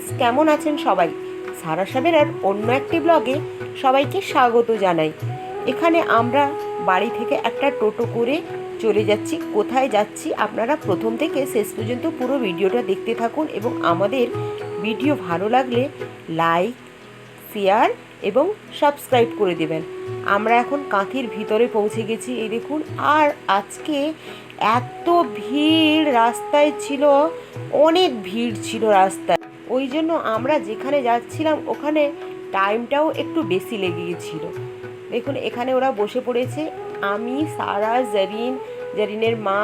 Viewers, কেমন আছেন সবাই? সারা সাবেরার অন্য একটি ব্লগে সবাইকে স্বাগত জানাই। এখানে আমরা বাড়ি থেকে একটা টোটো করে চলে যাচ্ছি। কোথায় যাচ্ছি আপনারা প্রথম থেকে শেষ পর্যন্ত পুরো ভিডিওটা দেখতে থাকুন এবং আমাদের ভিডিও ভালো লাগলে লাইক, শেয়ার এবং সাবস্ক্রাইব করে দেবেন। আমরা এখন কাঁথির ভিতরে পৌঁছে গেছি। এই দেখুন, আর আজকে এত ভিড়, রাস্তায় ছিল, অনেক ভিড় ছিল রাস্তায়। ওই জন্য আমরা যেখানে যাচ্ছিলাম, ওখানে টাইমটাও একটু বেশি লেগে গেছিল দেখুন, এখানে ওরা বসে পড়েছে। আমি, সারা, জারিন, জারিনের মা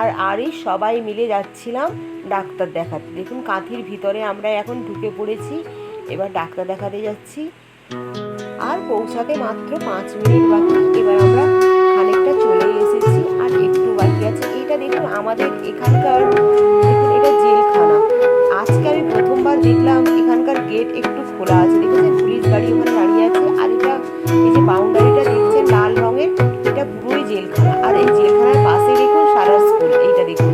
আর আরে সবাই মিলে যাচ্ছিলাম ডাক্তার দেখাতে। দেখুন, কাঁথির ভিতরে আমরা এখন ঢুকে পড়েছি। এবার ডাক্তার দেখাতে যাচ্ছি। আর পৌঁছাতে মাত্র পাঁচ মিনিট বাকি। এবার আমরা খানিকটা চলে এসেছি। আর একটু বাকি আছে। এটা দেখুন, আমাদের এখানকার দেখলাম এখানকার গেট একটু খোলা আছে, দেখেছেন? পুলিশ গাড়ি ওখানে দাঁড়িয়ে আছে, আর এটা এই যে বাউন্ডারিটা দেখছেন লাল রঙের, এটা পুরোই জেলখানা। আর এই জেলখানার পাশে দেখুন সারা স্কুল এইটা দেখুন।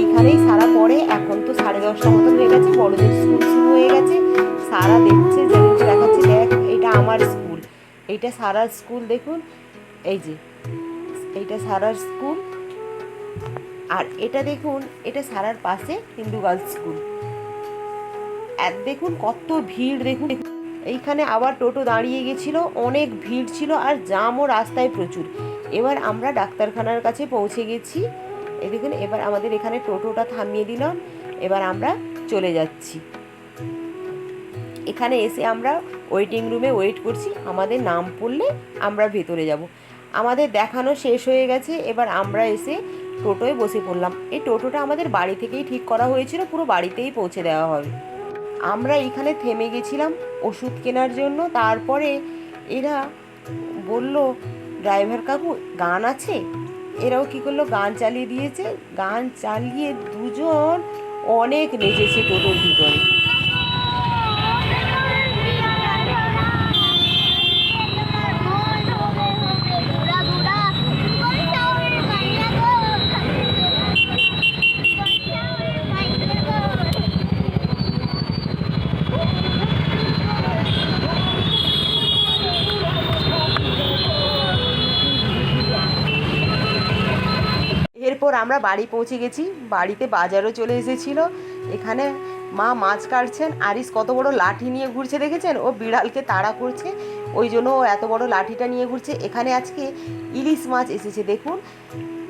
এইখানেই সারা পড়ে, এখন তো সাড়ে দশটা মতন হয়ে গেছে, বড়দের স্কুল শুরু হয়ে গেছে। সারা দেখছে যেমন দেখাচ্ছে, দেখ এটা আমার স্কুল এইটা সারা স্কুল দেখুন, এই যে, এইটা সারার স্কুল আর এটা দেখুন, এটা সারার পাশে হিন্দু গার্লস স্কুল দেখুন কত ভিড়, দেখুন। এইখানে আবার টোটো দাঁড়িয়ে গেছিল, অনেক ভিড় ছিল আর জামও রাস্তায় প্রচুর। এবার আমরা ডাক্তারখানার কাছে পৌঁছে গেছি। এই দেখুন, এবার আমাদের এখানে টোটোটা থামিয়ে দিলাম এবার আমরা চলে যাচ্ছি। এখানে এসে আমরা ওয়েটিং রুমে ওয়েট করছি। আমাদের নাম পড়লে আমরা ভেতরে যাব। আমাদের দেখানো শেষ হয়ে গেছে। এবার আমরা এসে টোটোয় বসে পড়লাম। এই টোটোটা আমাদের বাড়ি থেকেই ঠিক করা হয়েছিল। পুরো বাড়িতেই পৌঁছে দেওয়া হবে। আমরা এখানে থেমে গেছিলাম ওষুধ কেনার জন্য। তারপরে এরা বলল, ড্রাইভার কাকু, গান আছে? এরাও কি করল, গান চালিয়ে দিয়েছে। গান চালিয়ে দুজন অনেক নেচেছে টোটোর ভিতরে এরপর আমরা বাড়ি পৌঁছে গেছি। বাড়িতে বাজারও চলে এসেছিল। এখানে মা মাছ কাটছেন। আরিস কত বড় লাঠি নিয়ে ঘুরছে দেখেছেন? ও বিড়ালকে তাড়া করছে। ওই জন্য ও এত বড় লাঠিটা নিয়ে ঘুরছে। এখানে আজকে ইলিশ মাছ এসেছে, দেখুন।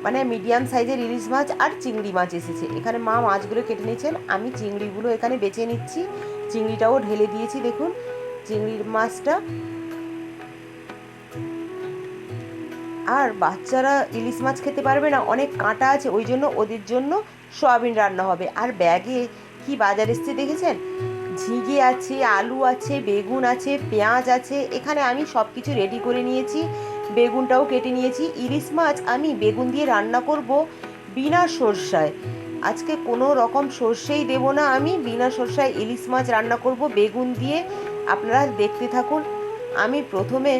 মানে মিডিয়াম সাইজের ইলিশ মাছ আর চিংড়ি মাছ এসেছে। এখানে মা মাছগুলো কেটে নিয়েছেন। আমি চিংড়িগুলো এখানে বেছে নিচ্ছি। চিংড়িটাও ঢেলে দিয়েছি, দেখুন। চিংড়ির মাছটা আর বাচ্চারা ইলিশ মাছ খেতে পারবে না, অনেক কাঁটা আছে, ওই জন্য ওদের জন্য সয়াবিন রান্না হবে। আর ব্যাগে কি বাজার এসছে দেখেছেন? ঝিঙে আছে, আলু আছে, বেগুন আছে, পেঁয়াজ আছে, এখানে আমি সব কিছু রেডি করে নিয়েছি, বেগুনটাও কেটে নিয়েছি। ইলিশ মাছ আমি বেগুন দিয়ে রান্না করব বিনা সরষায়। আজকে কোনো রকম সর্ষেই দেব না আমি, বিনা সরষায় ইলিশ মাছ রান্না করব বেগুন দিয়ে। আপনারা দেখতে থাকুন, আমি প্রথমে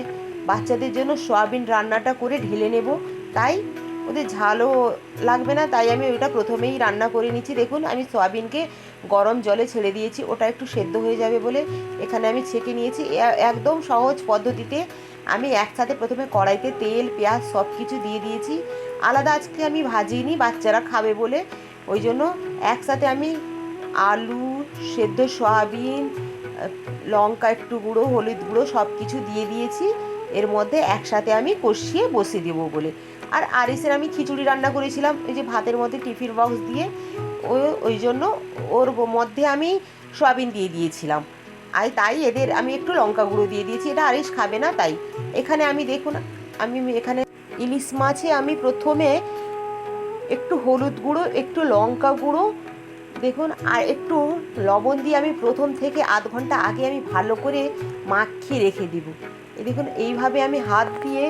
বাচ্চাদের জন্য সয়াবিন রান্নাটা করে ঢেলে নেব। তাই ওদের ঝালও লাগবে না, তাই আমি ওইটা প্রথমেই রান্না করে নিচ্ছি। দেখুন, আমি সয়াবিনকে গরম জলে ছেড়ে দিয়েছি, ওটা একটু সেদ্ধ হয়ে যাবে বলে এখানে আমি ছেঁকে নিয়েছি। একদম সহজ পদ্ধতিতে আমি একসাথে প্রথমে কড়াইতে তেল, পেঁয়াজ সব কিছু দিয়ে দিয়েছি। আলাদা আজকে আমি ভাজিনি, বাচ্চারা খাবে বলে। ওই জন্য একসাথে আমি আলু, সেদ্ধ সয়াবিন, লঙ্কা একটু গুঁড়ো, হলুদ গুঁড়ো সব কিছু দিয়ে দিয়েছি। এর মধ্যে একসাথে আমি কষিয়ে বসিয়ে দেবো বলে। আর আরিসের আমি খিচুড়ি রান্না করেছিলাম ওই যে ভাতের মধ্যে টিফিন বক্স দিয়ে, ও ওই জন্য ওর মধ্যে আমি সয়াবিন দিয়ে দিয়েছিলাম। আর তাই এদের আমি একটু লঙ্কা গুঁড়ো দিয়ে দিয়েছি, এটা আরিস খাবে না তাই। এখানে আমি দেখুন, আমি এখানে ইলিশ মাছে আমি প্রথমে একটু হলুদ গুঁড়ো, একটু লঙ্কা গুঁড়ো দেখুন, আর একটু লবণ দিয়ে আমি প্রথম থেকে আধ ঘণ্টা আগে আমি ভালো করে মাখিয়ে রেখে দিব। দেখুন, এইভাবে আমি হাত দিয়ে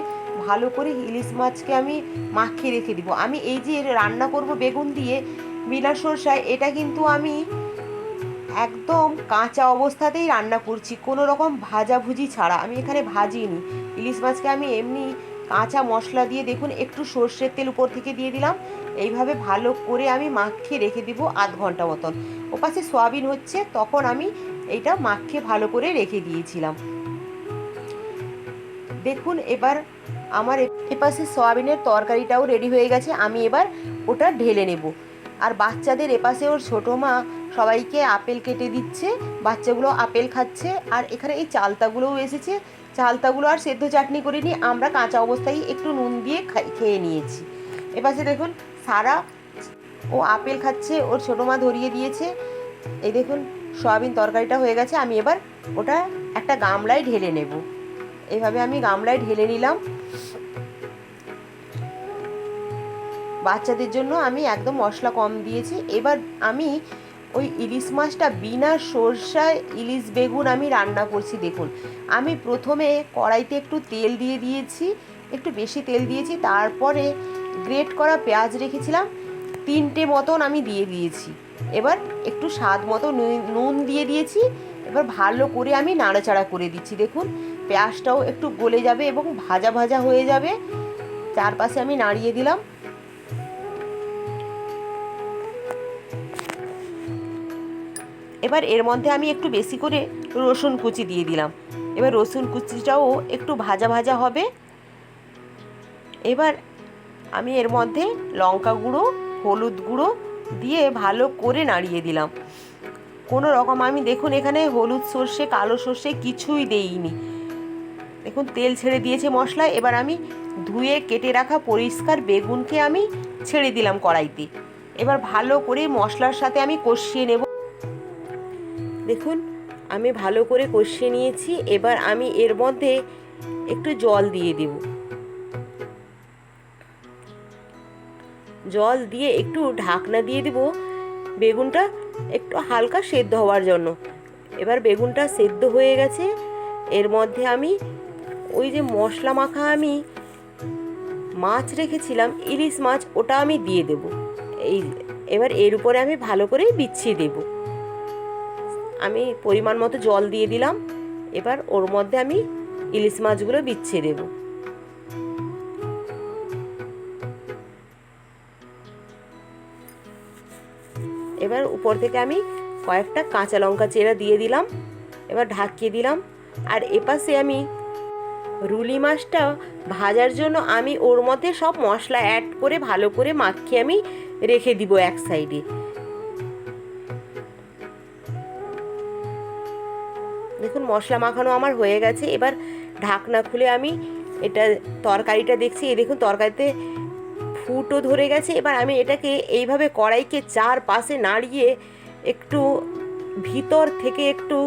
ভালো করে ইলিশ মাছকে আমি মাখিয়ে রেখে দিব। আমি এই যে রান্না করব বেগুন দিয়ে বিনা সরষায়, এটা কিন্তু আমি একদম কাঁচা অবস্থাতেই রান্না করছি। কোনো রকম ভাজাভুজি ছাড়া। আমি এখানে ভাজিনি। ইলিশ মাছকে আমি এমনি কাঁচা মশলা দিয়ে দেখুন, একটু সর্ষের তেল উপর থেকে দিয়ে দিলাম। এইভাবে ভালো করে আমি মাখিয়ে রেখে দিব আধ ঘণ্টা মতন। ওপাশে সয়াবিন হচ্ছে, তখন আমি এইটা মাখিয়ে ভালো করে রেখে দিয়েছিলাম। দেখুন, এবার আমার এপাশে সয়াবিনের তরকারিটাও রেডি হয়ে গেছে, আমি এবার ওটা ঢেলে নেব। আর বাচ্চাদের এপাশে ওর ছোটো মা সবাইকে আপেল কেটে দিচ্ছে, বাচ্চাগুলো আপেল খাচ্ছে, আর এখানে এই চালতাগুলোও এসেছে। চালতাগুলো আর সেদ্ধ চাটনি করে নিয়ে আমরা কাঁচা অবস্থায় একটু নুন দিয়ে খাই- খেয়ে নিয়েছি। এপাশে দেখুন, সারা ও আপেল খাচ্ছে, ওর ছোটো মা ধরিয়ে দিয়েছে। এই দেখুন, সয়াবিন তরকারিটা হয়ে গেছে, আমি এবার ওটা একটা গামলায় ঢেলে নেব। এইভাবে আমি গামলায় ঢেলে নিলাম। বাচ্চাদের জন্য আমি একদম মশলা কম দিয়েছি। এবার আমি ওই ইলিশ মাছটা বিনা সরষায় ইলিশ বেগুন আমি রান্না করছি, দেখুন। আমি প্রথমে কড়াইতে একটু তেল দিয়ে দিয়েছি, একটু বেশি তেল দিয়েছি, তারপরে গ্রেট করা পেঁয়াজ রেখেছিলাম, তিনটে মতন আমি দিয়ে দিয়েছি। এবার একটু স্বাদ মতো নুন- দিয়ে দিয়েছি, এবার ভালো করে আমি নাড়াচাড়া করে দিচ্ছি, দেখুন। পেঁয়াজটাও একটু গলে যাবে এবং ভাজা ভাজা হয়ে যাবে। চারপাশে আমি নাড়িয়ে দিলাম। এবার এর মধ্যে আমি একটু বেশি করে রসুন কুচি দিয়ে দিলাম। এবার রসুন কুচিটাও একটু ভাজা ভাজা হবে। এবার আমি এর মধ্যে লঙ্কা গুঁড়ো, হলুদ গুঁড়ো দিয়ে ভালো করে নাড়িয়ে দিলাম। কোনো রকম আমি দেখুন এখানে হলুদ সর্ষে, কালো সর্ষে কিছুই দেইনি। দেখুন তেল ছেড়ে দিয়েছে মশলা, এবার আমি ধুয়ে কেটে রাখা পরিষ্কার বেগুনকে আমি ছেড়ে দিলাম কড়াইতে। এবার ভালো করে মশলার সাথে আমি কষিয়ে নেব। দেখুন, আমি ভালো করে কষিয়ে নিয়েছি, এবার আমি এর মধ্যে একটু জল দিয়ে দেব। জল দিয়ে একটু ঢাকনা দিয়ে দেব, বেগুনটা একটু হালকা সেদ্ধ হওয়ার জন্য। এবার বেগুনটা সেদ্ধ হয়ে গেছে, এর মধ্যে আমি ওই যে মশলা মাখা আমি মাছ রেখেছিলাম, ইলিশ মাছ, ওটা আমি দিয়ে দেব। এই, এবার এর উপরে আমি ভালো করে বিছিয়ে দেবো। আমি পরিমাণ মতো জল দিয়ে দিলাম। এবার ওর মধ্যে আমি ইলিশ মাছগুলো বিছিয়ে দেব। এবার উপর থেকে আমি কয়েকটা কাঁচা লঙ্কা চেরা দিয়ে দিলাম, এবার ঢাকিয়ে দিলাম। আর এপাশে আমি রুলি মাছটা ভাজার জন্য আমি ওর মধ্যে সব মশলা অ্যাড করে ভালো করে মাখিয়ে আমি রেখে দিব এক সাইডে মশলা মাখানো আমার হয়ে গেছে। এবার ঢাকনা খুলে আমি এটা তরকারিটা দেখছি। এই দেখুন, তরকারিতে ফুটও ধরে গেছে। এবার আমি এটাকে এইভাবে কড়াইকে চার পাশে নাড়িয়ে একটু ভিতর থেকে একটু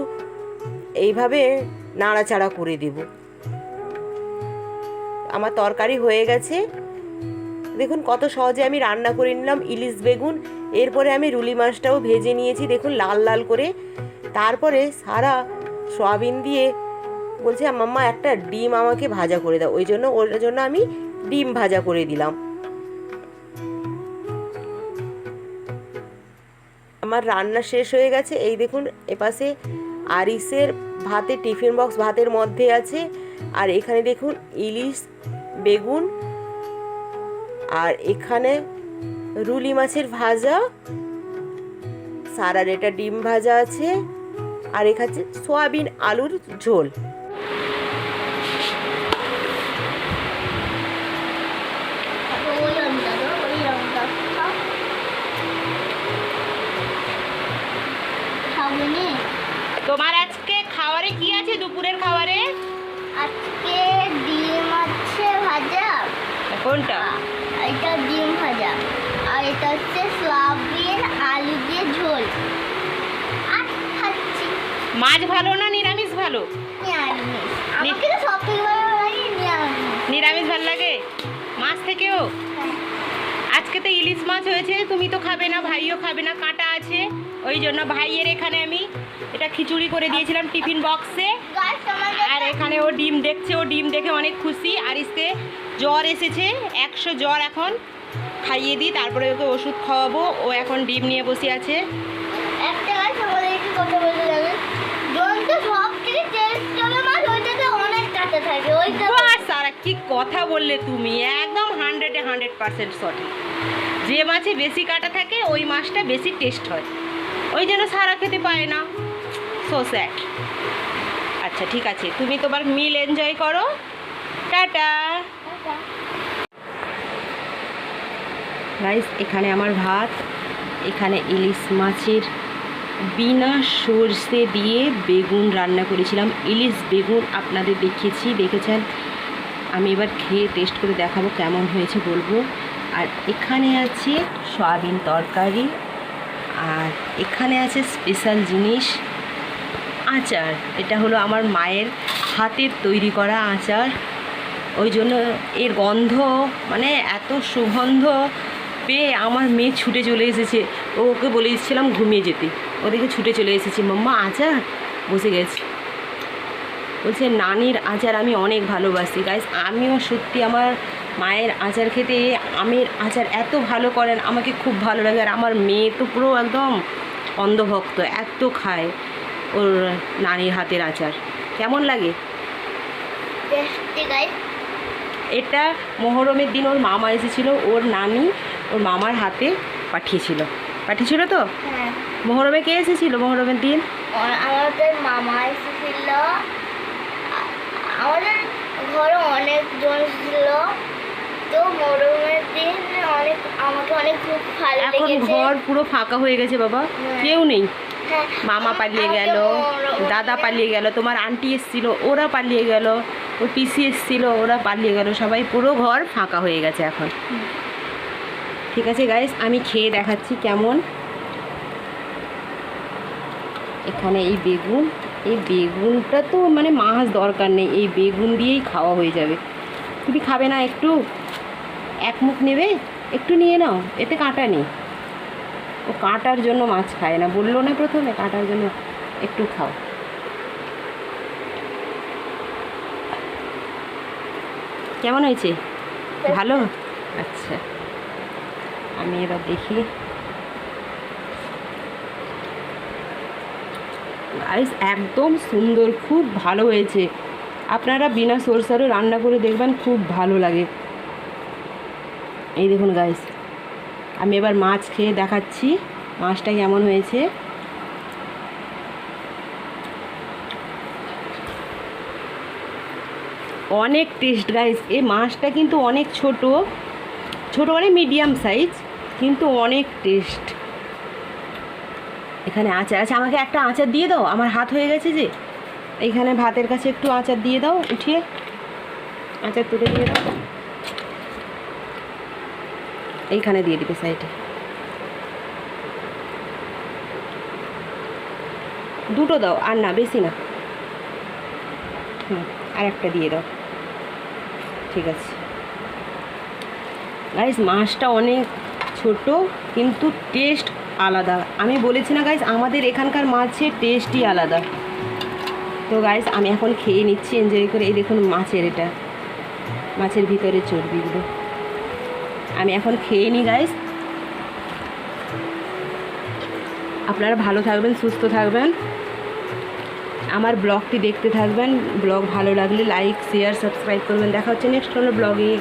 এইভাবে নাড়াচাড়া করে দেব। আমার তরকারি হয়ে গেছে। দেখুন, কত সহজে আমি রান্না করে নিলাম ইলিশ বেগুন। এরপরে আমি রুলি মাছটাও ভেজে নিয়েছি। দেখুন, লাল লাল করে। তারপরে সারা সয়াবিন দিয়ে বলছে মাম্মা, একটা ডিম আমাকে ভাজা করে দাও। ওই জন্য, ওর জন্য আমি ডিম ভাজা করে দিলাম। আমার রান্না শেষ হয়ে গেছে। এই দেখুন, এপাশে আরিসের ভাতে টিফিন বক্স ভাতের মধ্যে আছে। আর এখানে দেখুন, ইলিশ, বেগুন, আর এখানে রুলি মাছের ভাজা, সারার এটা ডিম ভাজা আছে। আর এখানে সোয়াবিন আলুর ঝোল? তোমার আজকে খাবারে কি আছে দুপুরের খাবারে আজকে ডিম আছে ভাজা। কোনটা? এটা ডিম ভাজা। আর এটা হচ্ছে সয়াবিন আলু দিয়ে ঝোল। খাচ্ছি মাছ ভালো না নিরামিষ ভালো? নিরামিষ। ভালো লাগে? মাছ থেকেও? হ্যাঁ। আজকে তো ইলিশ মাছ হয়েছে তুমি তো খাবে না ভাইও খাবে না কাঁটা আছে। ওই জন্য ভাইয়ের এখানে আমি এটা খিচুড়ি করে দিয়েছিলাম টিফিন বক্সে। আর এখানে ও ডিম দেখছে ও ডিম দেখে অনেক খুশি। আর ইসতে জ্বর এসেছে একশো জ্বর এখন। খাইয়ে দিই তারপরে ওকে ওষুধ খাওয়াবো ও এখন ডিম নিয়ে বসে আছে। কি কথা বললে তুমি? একদম হান্ড্রেডে হান্ড্রেড পার্সেন্ট সঠিক। যে মাছে বেশি কাটা থাকে ওই মাছটা বেশি টেস্ট হয়। ওই জন্য সারা খেতে পায় না। সো স্যাড আচ্ছা ঠিক আছে। তুমি তোমার মিল এনজয় করো। টাটা। গাইস এখানে আমার ভাত এখানে ইলিশ মাছের বিনা সর্ষে দিয়ে বেগুন রান্না করেছিলাম। ইলিশ বেগুন আপনাদের দেখিয়েছি দেখেছেন? আমি এবার খেয়ে টেস্ট করে দেখাবো কেমন হয়েছে বলব। আর এখানে আছে সয়াবিন তরকারি, আর এখানে আছে স্পেশাল জিনিস, আচার। এটা হলো আমার মায়ের হাতের তৈরি করা আচার। ওই জন্য এর গন্ধ মানে এত সুগন্ধ পেয়ে আমার মেয়ে ছুটে চলে এসেছে। ওকে বলে ঘুমিয়ে যেতে। ওদেরকে ছুটে চলে এসেছে, মাম্মা, আচার? বসে গেছে। বলছে নানির আচার আমি অনেক ভালোবাসি। গাইস আমিও সত্যি আমার মায়ের আচার খেতে আমের আচার এত ভালো করেন আমাকে খুব ভালো লাগে। আর আমার মেয়ে তো পুরো একদম অন্ধভক্ত এত খায় ওর নানির হাতের আচার। কেমন লাগে? এটা মহরমের দিন ওর মামা এসেছিল ওর নানি ওর মামার হাতে পাঠিয়েছিল। পাঠিয়েছিল তো? হ্যাঁ। মহরমে কে এসেছিল মহরমের দিন? আমাদের মামা এসেছিল। আমাদের ঘরে অনেকজন ছিল। তো মরমের দিন অনেক আমাকে অনেক খুব ভালো এখন লেগেছে। ঘর পুরো ফাঁকা হয়ে গেছে বাবা। হ্যাঁ। কেউ নেই। হ্যাঁ, মামা পালিয়ে আমাকে গেল দাদা পালিয়ে গেল তোমার আন্টি এসেছিল ওরা পালিয়ে গেল ওর পিসি এসেছিল ওরা পালিয়ে গেল সবাই পুরো ঘর ফাঁকা হয়ে গেছে এখন। ঠিক আছে গাইস আমি খেয়ে দেখাচ্ছি কেমন। এখানে এই বেগুন এই বেগুনটা তো মানে মাছ দরকার নেই, এই বেগুন দিয়েই খাওয়া হয়ে যাবে। তুমি খাবে না একটু? এক মুখ নেবে? একটু নিয়ে নাও, এতে কাঁটা নেই। ও কাঁটার জন্য মাছ খায় না, বলল না প্রথমে, কাঁটার জন্য একটু খাও। কেমন হয়েছে? ভালো? আচ্ছা। আমি এবার দেখি। গাইস একদম সুন্দর, খুব ভালো হয়েছে। আপনারা বিনা সরষারও রান্না করে দেখবেন, খুব ভালো লাগে। এই দেখুন গাইস আমি এবার মাছ খেয়ে দেখাচ্ছি, মাছটা কেমন হয়েছে। অনেক টেস্ট গাইস এই মাছটা কিন্তু অনেক ছোট ছোট মানে মিডিয়াম সাইজ কিন্তু অনেক টেস্ট এখানে আচার আচ্ছা আমাকে একটা আচার দিয়ে দাও, আমার হাত হয়ে গেছে যে। এইখানে ভাতের কাছে একটু আচার দিয়ে দাও, উঠিয়ে। আচার তুলে দিয়ে দাও এইখানে দিয়ে দিবে সাইডে দুটো দাও, আর না, বেশি না। হুম, আর একটা দিয়ে দাও। ঠিক আছে। গাইস মাছটা অনেক ছোট, কিন্তু টেস্ট আলাদা। আমি বলেছি না গাইস আমাদের এখানকার মাছের টেস্টই আলাদা। তো গাইস আমি এখন খেয়ে নিচ্ছি এনজয় করে। এই দেখুন মাছের এটা। মাছের ভিতরে চর্বিগুলো আমি এখন খেয়ে নিই গাইস আপনারা ভালো থাকবেন, সুস্থ থাকবেন। আমার ব্লগটি দেখতে থাকবেন। ব্লগ ভালো লাগলে লাইক শেয়ার সাবস্ক্রাইব করবেন। দেখা হচ্ছে নেক্সট কোনো ব্লগে।